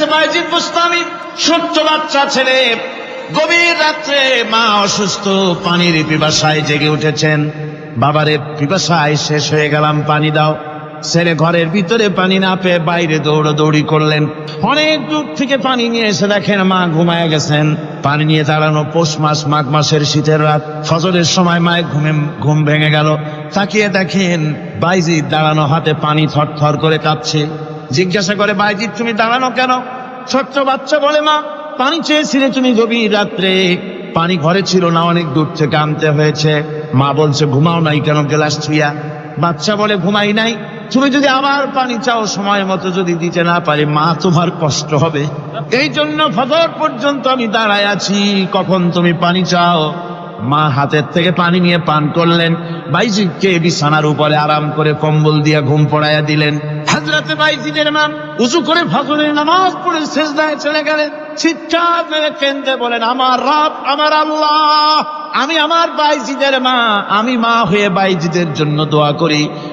কাছে বাইজিদ বুস্তামি ছোট্ট বাচ্চা ছেলে। গভীর রাত্রে মা অসুস্থ, পানির পিপাসায় জেগে উঠেছেন। বাবারে, পিপাসায় শেষ হয়ে গেলাম, পানি দাও। ছেলে ঘরের ভিতরে পানি না পেয়ে বাইরে দৌড়াদৌড়ি করলেন। অনেক দূর থেকে পানি নিয়ে এসে দেখেন মা ঘুমায় গেছেন। পানি নিয়ে দাঁড়ানো পৌষ মাস, মাঘ মাসের শীতের রাত। ফজরের সময় মায়ের ঘুমে ঘুম ভেঙে গেল। তাকিয়ে দেখেন বাইজি দাঁড়ানো হাতে পানি থরথর করে কাঁপছে। জিজ্ঞাসা করে বাইজিৎ তুমি দাঁড়ানো কেন? ছোট্ট বাচ্চা বলে, মা, পানি চেয়েছিলে তুমি গভীর রাত্রে। পানি ঘরে ছিল না, অনেক দূর থেকে আনতে হয়েছে। মা বলছে, ঘুমাও নাই কেন গ্লাস ছুঁয়া বাচ্চা বলে, ঘুমাই নাই। তুমি যদি আবার পানি চাও, সময় মতো যদি দিতে না পারি, মা, তোমার কষ্ট হবে। এই জন্য ফজর পর্যন্ত আমি দাঁড়ায় আছি। কখন তুমি পানি চাও? মা হাতের থেকে পানি নিয়ে পান করলেন। বাইজিদকে বিছানার উপরে আরাম করে কম্বল দিয়ে ঘুম পড়াইয়া দিলেন। হাজরাতে বাইজিদের মাম উঁচু করে ফজরের নামাজ পড়ে শেষদায় চলে গেলেন। চিৎকার মেরে কেন্দ্রে বলেন, আমার রব, আমার আল্লাহ, আমি আমার বাইজিদের মা, আমি মা হয়ে বাইজিদের জন্য দোয়া করি।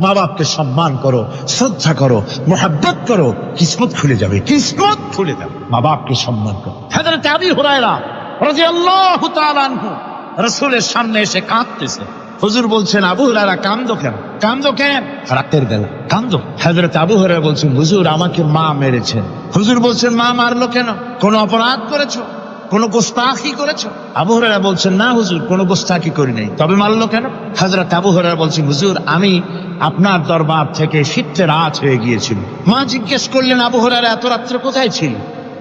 মা বাপকে সম্মান করো, শ্রদ্ধা করো, মোহাব্বত করো, কিসমত খুলে যাবে, কিসমত খুলে যাবে। মা বাপকে সম্মান করো। হাজরত আবি হুরায়রা রাদিয়াল্লাহু তাআলা আনহু রাসূলের সামনে এসে কাঁদতেছে। হুজুর বলছেন, আবু হুরায়রা, কান্দো কেন? কান্দো কেন? রাতের বেলা, কান্দো? হাজরত আবু হুরায়রা বলছেন, হুজুর, আমাকে মা মেরেছেন। হুজুর বলছেন, মা মারলো কেন? কোন অপরাধ করেছ? কোন গোস্তাখি করেছ? আবু হরেরা বলছেন, না হুজুর, কোন গোস্তাখি করি নাই। তবে মারলো কেন? হাজরত আবু হরেরা বলছেন, হুজুর, আমি আপনার দরবার থেকে শীতে রাত হয়ে গিয়েছিল। মা জিজ্ঞেস করলেন, আবু হরেরা এত রাত্রে কোথায় ছিল?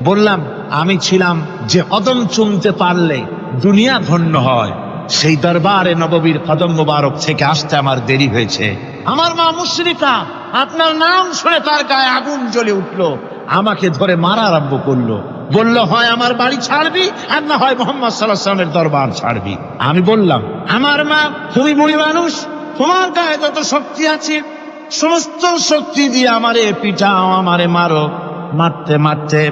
বললাম, আমি ছিলাম যে কদম চুমতে পারলে দুনিয়া ধন্য হয়। সেই দরবারে নববীর কদম মোবারক থেকে আসতে আমার দেরি হয়েছে। আমার মা মুশরিকা, আপনার নাম শুনে তার গায়ে আগুন জ্বলে উঠল। আমাকে ধরে মারা আরম্ভ করল। বলল, হয় আমার বাড়ি ছাড়বি আর না হয় মোহাম্মদ সাল্লাহ সাল্লামের দরবার ছাড়বি। আমি বললাম, আমার মা তুমি বুড়ি মানুষ, তোমার গায়ে যত শক্তি আছে, সমস্ত শক্তি দিয়ে আমারে পিঠা আমারে মারো। মারতে মারতে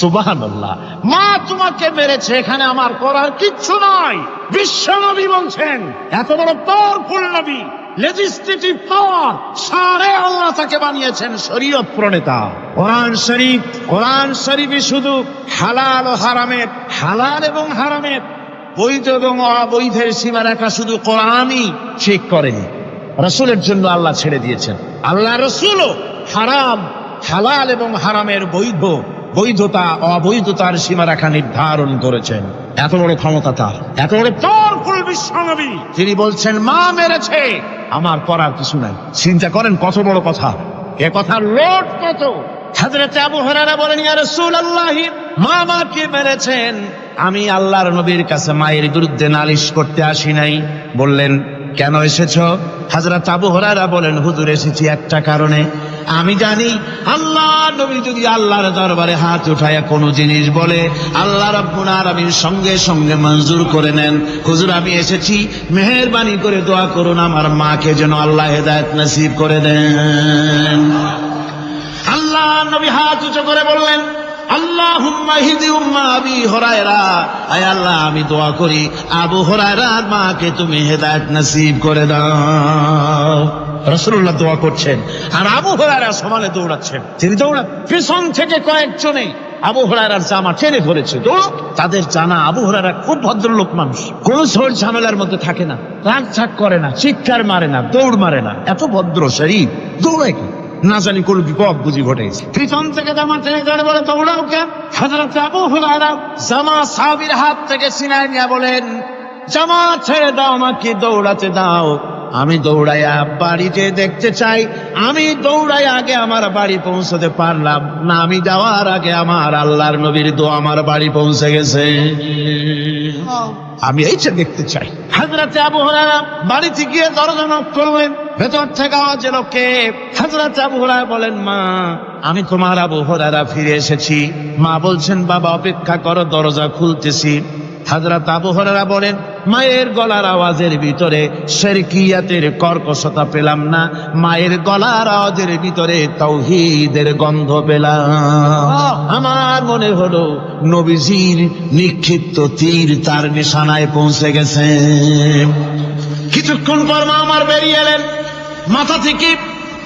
সুবাহান মা তোমাকে মেরেছে, এখানে আমার করার কিচ্ছু নয় বিশ্বনবী বলছেন, এত বড় পাওয়ারফুল নবী লেজিসলেটিভ পাওয়ার সারে আল্লাহ তাকে বানিয়েছেন, শরীয়ত প্রণেতা। কোরআন শরীফ, কোরআন শরীফে শুধু হালাল ও হারামের, হালাল এবং হারামের, বৈধ এবং অবৈধের সীমা রেখা শুধু কোরআনই ঠিক করেনি। রসুলের জন্য আল্লাহ ছেড়ে দিয়েছেন। আল্লাহ রসুলও হারাম, হালাল এবং হারামের বৈধ বৈধতা, অবৈধতার সীমারেখা নির্ধারণ করেছেন। এত বড় ক্ষমতা তার। এত বড় পাওয়ারফুল বিশ্বনবী। তিনি বলছেন, মা মেরেছে। আমার করার কিছু নাই। চিন্তা করেন, কত বড় কথা। এ কথার লোট কত? হাজরত আবু হরারা বলেন, ইয়া রাসূলুল্লাহ, মা মাকে মেরেছেন? আমি আল্লাহর নবীর কাছে মায়ের বিরুদ্ধে নালিশ করতে আসি নাই। বললেন, কেন এসেছ? হাজরত আবু হরারা বলেন, হুজুর, এসেছি একটা কারণে। আমি জানি, আল্লাহ নবী যদি আল্লাহর দরবারে হাত উঠায়, কোনো জিনিস বলে, আল্লাহ রাব্বুল আলামিন সঙ্গে সঙ্গে মঞ্জুর করে নেন। হুজুর, আমি এসেছি, মেহেরবানি করে দোয়া করুন, আমার মাকে যেন আল্লাহ হেদায়েত নসিব করে দেন। আল্লাহ নবী হাত উঁচু করে বললেন আমি দোয়া করি, আবু হরায়রার মাকে তুমি হেদায়ত নসিব করে দাও। রসুল্লাহ দোয়া করছেন, আর আবু হরায়রা সমানে দৌড়াচ্ছেন। তিনি দৌড়া পিছন থেকে কয়েকজনে আবু হরায়রার জামা টেনে ধরেছে। দৌড় তাদের জানা আবু হরায়রা খুব ভদ্রলোক মানুষ। কোন ঝোড় ঝামেলার মধ্যে থাকে না। রাগ করে না, চিৎকার মারে না, দৌড় মারে না। এত ভদ্র শরীর দৌড়ায় কি? না জানি কোন বিপদ বুঝি ঘটেছে। পিছন থেকে জামা টেনে ধরে বলে দৌড়াও কে? হজরত আবু হুরায়রা জামা সাহাবীর হাত থেকে সিনাই নিয়ে বলেন জামা ছেড়ে দাও আমাকে দৌড়াতে দাও। আমি দৌড়াইয়া বাড়িতে দেখতে চাই। আমি দৌড়াই আগে আমার বাড়ি পৌঁছতে পারলাম না। আমি যাওয়ার আগে আমার আল্লাহর নবীর দো আমার বাড়ি পৌঁছে গেছে। আমি এইটা দেখতে চাই। হাজরাতে আবু হরারা বাড়িতে গিয়ে দরজা নক করলেন। ভেতর থেকে আওয়াজ এলো কে? হাজরাতে আবু বলেন মা আমি তোমার আবু হরারা ফিরে এসেছি। মা বলছেন বাবা অপেক্ষা করো দরজা খুলতেছি। হাজরাত আবু হরারা বলেন মায়ের গলার আওয়াজের ভিতরে শেরকিয়াতের কর্কশতা পেলাম না। মায়ের গলার আওয়াজের ভিতরে তৌহিদের গন্ধ পেলাম। আমার মনে হলো নবীজির নিক্ষিপ্ত তীর তার নিশানায় পৌঁছে গেছে। কিছুক্ষণ পর মা আমার বেরিয়ে এলেন। মাথা থেকে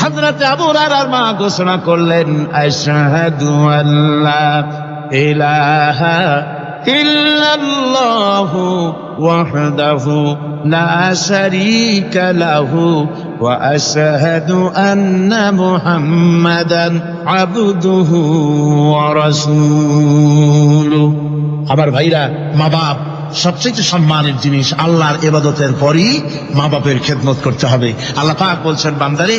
হজরত আবু আর মা ঘোষণা করলেন, আশহাদু আল্লাহ ইলাহা ইল্লাল্লাহু ওয়াহদাহু লা শারীকা লাহু ওয়া আশহাদু আন্না মুহাম্মাদান আবদুহু ওয়া রাসূলুহু আমার ভাইরা মা বাপ সবচেয়ে সম্মানের জিনিস, আল্লাহর এবাদতের পরই মা বাপের খেদমত করতে হবে। আল্লাহ পাক বলছেন, বান্দারে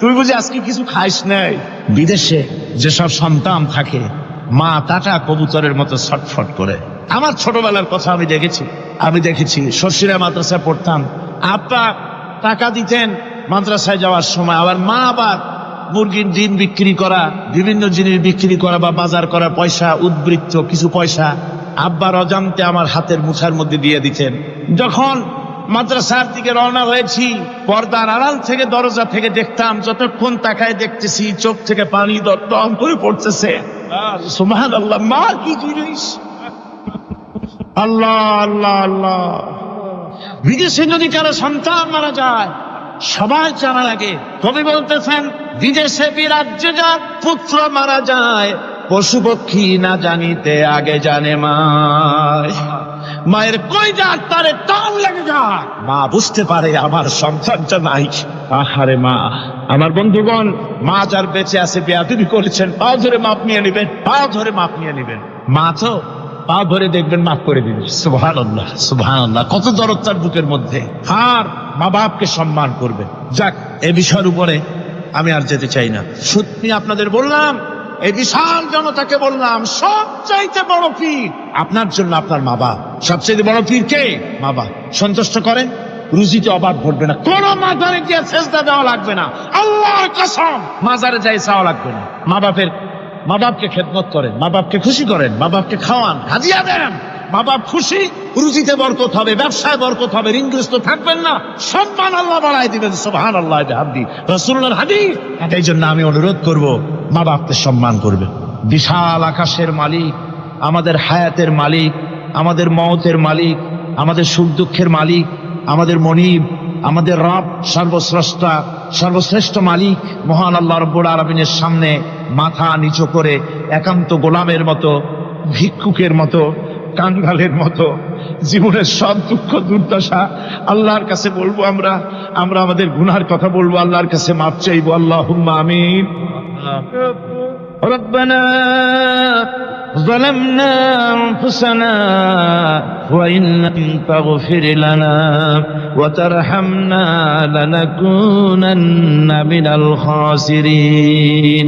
তুই বুঝি আজকে কিছু খাইস নাই? বিদেশে যেসব সন্তান থাকে, মা টাটা কবুতরের মতো ছটফট করে। আমার ছোটবেলার কথা আমি দেখেছি। আমি দেখেছি শশীরা মাদ্রাসায় পড়তাম, আপা টাকা দিতেন মাদ্রাসায় যাওয়ার সময়। আবার মা আবার মুরগির ডিম বিক্রি করা, বিভিন্ন জিনিস বিক্রি করা বা বাজার করা, পয়সা, উদ্বৃত্ত, কিছু পয়সা আব্বার অজান্তে আমার হাতের মুছার মধ্যে দিয়ে দিতেন। যখন মাদ্রাসার দিকে রওনা হয়েছি, পর্দার আড়াল থেকে দরজা থেকে দেখতাম, যতক্ষণ তাকায় দেখতেছি চোখ থেকে পানি দম করে পড়তেছে। আল্লাহ মা, কি জিনিস? আল্লাহ আল্লাহ আল্লাহ। বিদেশে যদি কারও সন্তান মারা যায় সবাই জানা লাগে। কবি বলতেছেন, বিদেশে বিরাজ্যে যার, পুত্র মারা যায়, পশু পক্ষী না জানিতে আগে জানে মায়। মায়ের কই যাক তারে টান লেগে যায়। মা বুঝতে পারে আমার সন্তানটা নাই। আহারে মা, আমার বন্ধুগণ, মা যার বেঁচে আছে বেয়াদুবি করেছেন, পা ধরে মাপ নিয়ে নেবেন, পা ধরে মাপ নিয়ে নেবেন। মা তো পা ধরে দেখবেন মাফ করে দিবেন। সুবহান আল্লাহ সুবহান আল্লাহ কত দরদ তার বুকের মধ্যে। আর মা বাপকে সম্মান করবেন। যাক, এ বিষয়ের উপরে আমি আর যেতে চাই না। সত্যি আপনাদের বললাম এই বিশাল জনতাকে বললাম, সবচাইতে বড় পীর আপনার জন্য আপনার মা বাপ। সবচেয়ে বড় পীর কে? মা বাপ। সন্তুষ্ট করেন? রুজিতে অভাব ঘটবে না। কোন মাজারে গিয়ে চেষ্টা দেওয়া লাগবে না। আল্লাহ কসম! মাজারে যাই চাওয়া লাগবে না। মা বাপের মা বাপকে খেদমত করেন, মা বাপকে খুশি করেন, মা বাপকে খাওয়ান, হাজিয়া দেন। বাপ খুশি, রুজিতে বরকত হবে, ব্যবসায় বরকত হবে ঋণগ্রস্ত থাকবেন না। সম্মান আল্লাহ বাড়াই দিবেন সোহান আল্লাহ হাবদি রসুল্লার হাদি এই জন্য আমি অনুরোধ করব মা বাপকে সম্মান করবে বিশাল আকাশের মালিক, আমাদের হায়াতের মালিক, আমাদের মতের মালিক, আমাদের সুখ দুঃখের মালিক, আমাদের মনিব, আমাদের রব সর্বশ্রেষ্ঠা সর্বশ্রেষ্ঠ মালিক, মহান আল্লাহ রব্বুল আলমিনের সামনে মাথা নিচু করে একান্ত গোলামের মতো, ভিক্ষুকের মতো কাঙ্গালের মতো জীবনের সব দুঃখ দুর্দশা আল্লাহর কাছে বলবো আমরা আমরা আমাদের গুনার কথা বলবো আল্লাহর কাছে মাপ চাইবো আল্লাহ আমিন ربنا ظلمنا أنفسنا وإن لم تغفر لنا وترحمنا لنكونن من الخاسرين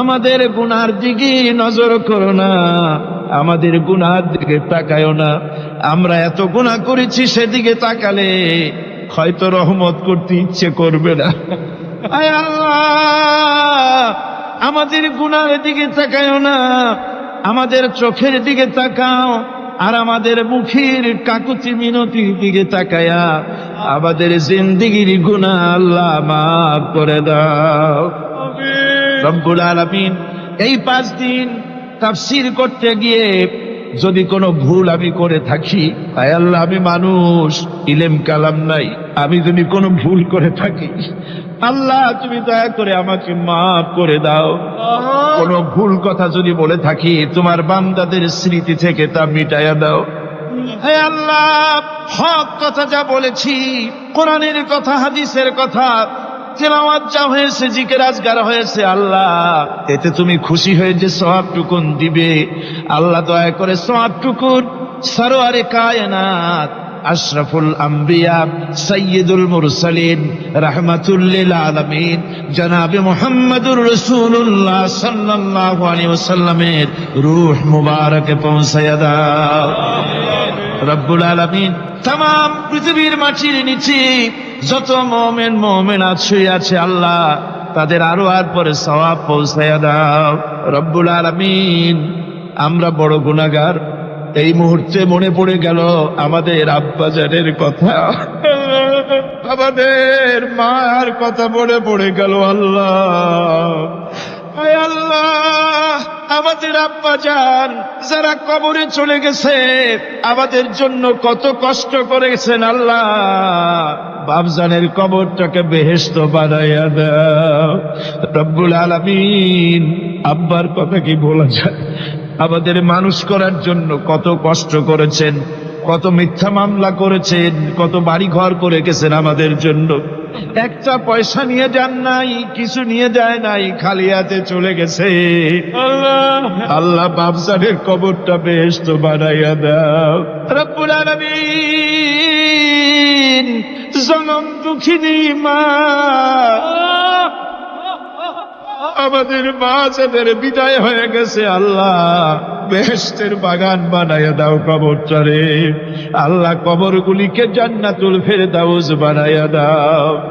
আমাদের গুনার দিকে নজর করো না, আমাদের গুনার দিকে তাকায়ও না। আমরা এত গুনাহ করেছি সেদিকে তাকালে হয়তো রহমত করতে ইচ্ছে করবে না। আমাদের গুনার দিকে তাকায়ও না, আমাদের চোখের দিকে তাকাও, আর আমাদের মুখের কাকুতি মিনতির দিকে তাকায়া আমাদের জিন্দিগির গুণা আল্লাহ মাফ করে দাও। রব্বুল আলামিন এই পাঁচ দিন তাফসির করতে গিয়ে যদি কোনো ভুল আমি করে থাকি আয় আল্লাহ আমি মানুষ ইলেম কালাম নাই আমি যদি কোনো ভুল করে থাকি আল্লাহ তুমি দয়া করে আমাকে মাফ করে দাও। কোনো ভুল কথা যদি বলে থাকি তোমার বান্দাদের স্মৃতি থেকে তা মিটাইয়া দাও। হে আল্লাহ হক কথা যা বলেছি কোরআনের কথা হাদিসের কথা তেলাওয়াত যা হয়েছে জিকের আজগার হয়েছে আল্লাহ। এতে তুমি খুশি হয়ে যে সবটুকুন দিবে। আল্লাহ দয়া করে সবটুকুন সরোয়ারে কায়নাত আশরাফুল আম্বিয়া সৈয়দুল মুরসালিন রাহমাতুল্লিল আলামিন জনাবে মুহাম্মদুর রাসূলুল্লাহ সাল্লাল্লাহু আলাইহি ওয়াসাল্লামের রূহ মুবারকে পৌঁছায়া দাও। রব্বুল আলামিন তাম পৃথিবীর মাটির নিচে যত মোমেন মোমেন আছে আছে আল্লাহ, তাদের আরও আর পরে সওয়াব পৌঁছায়া দাও। রব্বুল আলামিন, আমরা বড় গুনাহগার। এই মুহূর্তে মনে পড়ে গেল আমাদের আব্বাজানের কথা। আমাদের মার কথা মনে পড়ে গেল আল্লাহ। আল্লাহ, আমাদের আব্বা যান যারা কবরে চলে গেছে, আমাদের জন্য কত কষ্ট করেছেন আল্লাহ। বাবজানের কবরটাকে বেহেস্ত বানাইয়া দাও। রব্বুল আলামিন আব্বার কথা কি বলা যায়? আমাদের মানুষ করার জন্য কত কষ্ট করেছেন কত মিথ্যা মামলা করেছেন কত বাড়ি ঘর করে গেছেন আমাদের জন্য। একটা পয়সা নিয়ে যান নাই কিছু নিয়ে যায় নাই খালি হাতে চলে গেছে। আল্লাহ। আল্লাহ বাবসানের কবরটা বেশ তো বানাইয়া দাও। রব্বুল আলামিন জনম দুঃখিনী মা আমাদের মা যাদের বিদায় হয়ে গেছে আল্লাহ। বেহেস্তের বাগান বানায় দাও কবরটারে। আল্লাহ কবরগুলিকে জান্নাতুল ফের ফেরদাউস বানায়া দাও।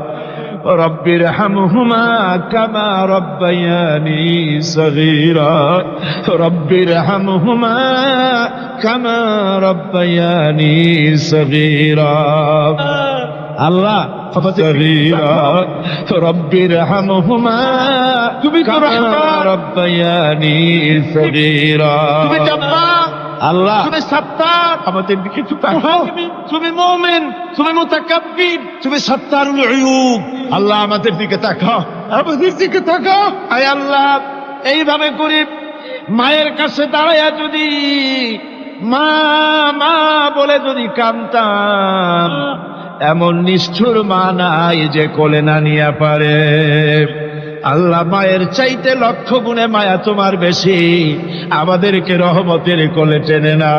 রব্বির হামহুমা কামা রব্বায়ানি সগীরা। রব্বির হামহুমা কামা রব্বায়ানি সগীরা। আল্লাহ সগীরা রব্বির হামহুমা তুমি। রব্বায়ানি সগীরা। তুমি জব্বার আল্লাহ। তুমি সত্তার আমাদের দিকে একটু তাকাও। তুমি মোমেন তুমি মুতাকাব্বির তুমি সত্তারুল উয়ুব। আল্লাহ আমাদের দিকে তাকাও। আমাদের দিকে তাকাও। আয় আল্লাহ এইভাবে করে মায়ের কাছে দাঁড়াইয়া যদি মা মা বলে যদি কামতাম এমন নিষ্ঠুর মা নাই যে কোলে না নিয়ে পারে। আল্লাহ মায়ের চাইতে লক্ষ গুণে মায়া তোমার বেশি। আমাদেরকে রহমতের কোলে টেনে না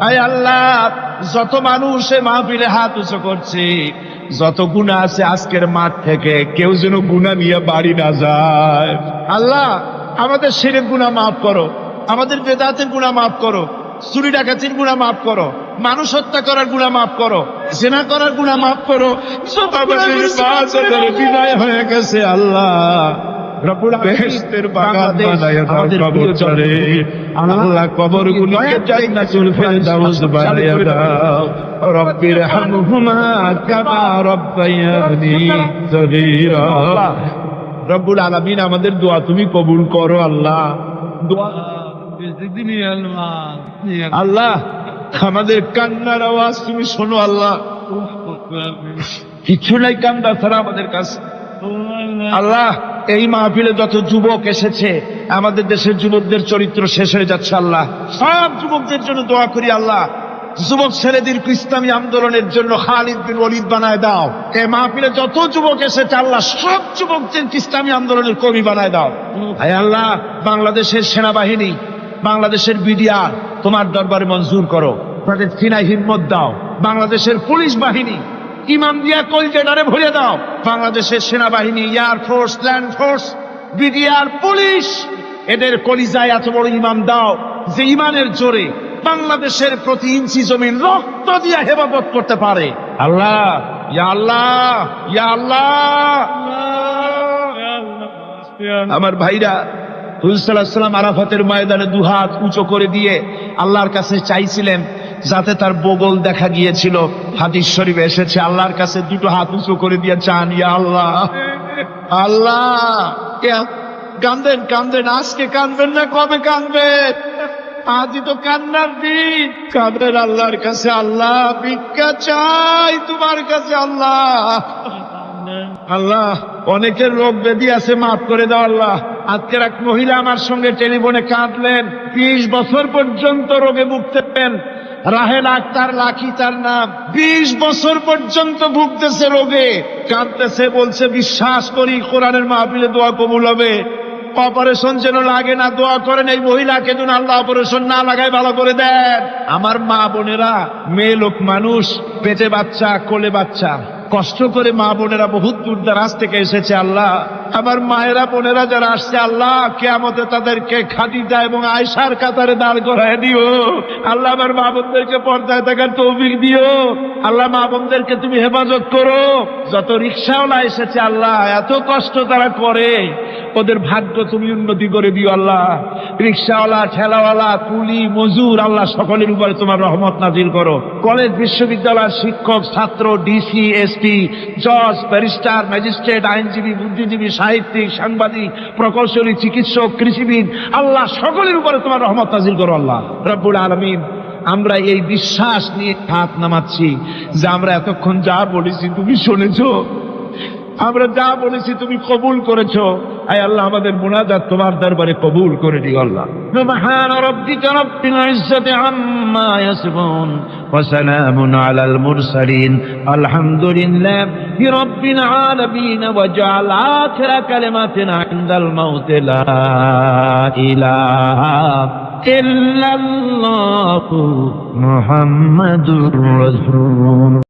আয় আল্লাহ, যত মানুষ মাহফিলে হাত উঁচু করছে, যত গুণা আছে আজকের মাঠ থেকে, কেউ যেন গুণা নিয়ে বাড়ি না যায়। আল্লাহ, আমাদের সেরের গুণা মাফ করো, আমাদের বেদাতের গুণা মাফ করো, চুরি ডাকাতির গুণা মাফ করো। মানুষ হত্যা করার গুণা মাফ করো জেনা করার গুণা মাফ করো। বিদায় হয়ে গেছে আল্লাহ। আল্লাহ কবরগুলিকে জান্নাতুল ফেরদাউস বানায়া দাও। রব্বির হামহুমা কামা রব্বায়ানি সগীরা। রব্বুল আলামিন আমাদের দোয়া তুমি কবুল করো আল্লাহ। দোয়া আল্লাহ আমাদের কান্নার আওয়াজ তুমি শোনো আল্লাহ। কিছু নাই কান্দা ছাড়া আমাদের কাছে। আল্লাহ, এই মাহফিলে যত যুবক এসেছে, আমাদের দেশের যুবকদের চরিত্র শেষ হয়ে যাচ্ছে আল্লাহ। সব যুবকদের জন্য দোয়া করি আল্লাহ। যুবক ছেলেদেরকে ইসলামী আন্দোলনের জন্য খালিদ বিন ওলিদ বানায় দাও। এ মাহফিলে যত যুবক এসেছে আল্লাহ, সব যুবকদের ইসলামী আন্দোলনের কবি বানায় দাও। হায় আল্লাহ, বাংলাদেশের সেনাবাহিনী বাংলাদেশের বিডিআর তোমার দরবারে মঞ্জুর করো। তাদের সিনাই হিম্মত দাও। বাংলাদেশের পুলিশ বাহিনী ইমাম দিয়া কলজেডারে ভরে দাও। বাংলাদেশের সেনাবাহিনী air force land force BDR police এদের কলিজায় এত বড় ইমাম দাও যে ইমানের জোরে বাংলাদেশের প্রতি ইঞ্চি জমিন রক্ত দিয়া হেফাজত করতে পারে। আল্লাহ ইয়া আল্লাহ ইয়া আল্লাহ। আমার ভাইরা হুজুরাল্লাহাম আরাফাতের ময়দানে দুহাত উঁচু করে দিয়ে আল্লাহর কাছে চাইছিলেন যাতে তার বগল দেখা গিয়েছিল। হাদিস শরীফ এসেছে, আল্লাহর কাছে দুটো হাত উঁচু করে দিয়ে চান, ইয়া আল্লাহ আল্লাহ কান্দেন কান্দেন, আজকে কান্দবেন না, কবে কান্দবেন আজই তো কান্নার দিন। কাঁদেন আল্লাহর কাছে, আল্লাহ, ভিক্ষা চাই তোমার কাছে, আল্লাহ। আল্লাহ, অনেকের রোগ ব্যাধি আছে, মাফ করে দাও, আল্লাহ। আজকের এক মহিলা আমার সঙ্গে টেলিফোনে কাঁদলেন। বিশ বছর পর্যন্ত রোগে ভুগতেন রাহেল আক্তার লাখি তার নাম। বিশ বছর পর্যন্ত ভুগতেছে রোগে। কাঁদতেছে, বলছে, বিশ্বাস করি, কোরআনের মাহফিলে দোয়া কবুল হবে। অপারেশন যেন লাগে না, দোয়া করেন এই মহিলাকে। যেন আল্লাহ অপারেশন না লাগায়, ভালো করে দেন। আমার মা বোনেরা, মেয়ে লোক মানুষ, পেটে বাচ্চা, কোলে বাচ্চা। কষ্ট করে মা বোনেরা বহুত দূর দারাজ থেকে এসেছে আল্লাহ। আমার মায়েরা, বোনেরা যারা আসছে, আল্লাহ কেমতে তাদেরকে খাদিজা এবং আয়সার কাতারে দাঁড় করায় দিও। আল্লাহ আমার মা বোনদেরকে পর্দায় থাকার তৌফিক দিও। আল্লাহ মা বোনদেরকে তুমি হেফাজত করো। যত রিক্সাওয়ালা এসেছে, আল্লাহ, এত কষ্ট তারা করে। ওদের ভাগ্য তুমি উন্নতি করে দিও, আল্লাহ। রিক্সাওয়ালা, ঠেলাওয়ালা, কুলি, মজুর, আল্লাহ সকলের উপরে তোমার রহমত নাজিল করো। কলেজ বিশ্ববিদ্যালয়ের শিক্ষক, ছাত্র, ডিসি, এসপি, জজ, ব্যারিস্টার, ম্যাজিস্ট্রেট, আইনজীবী, বুদ্ধিজীবী সাহিত্যিক, সাংবাদিক, প্রকৌশলী, চিকিৎসক, কৃষিবিদ, আল্লাহ সকলের উপরে তোমার রহমত নাজিল করো আল্লাহ। রব্বুল আলমিন, আমরা এই বিশ্বাস নিয়ে হাত নামাচ্ছি যে আমরা এতক্ষণ যা বলেছি তুমি শুনেছ, আমরা যা বলেছি তুমি কবুল করেছ। আয় আল্লাহ, আমাদের মোনাজাত তোমার দরবারে কবুল করে দিও আল্লাহ। সুবহান রাব্বিকা রাব্বিল ইজ্জাতি আম্মা ইয়াসিফুন। ওয়া সালামুন আলাল মুরসালিন আলহামদুলিল্লাহি রাব্বিল আলামিন ওয়া জাআল আখিরা কালিমাতিনা ইনদাল মাউত লা ইলাহা ইল্লাল্লাহু মুহাম্মাদুর রাসূল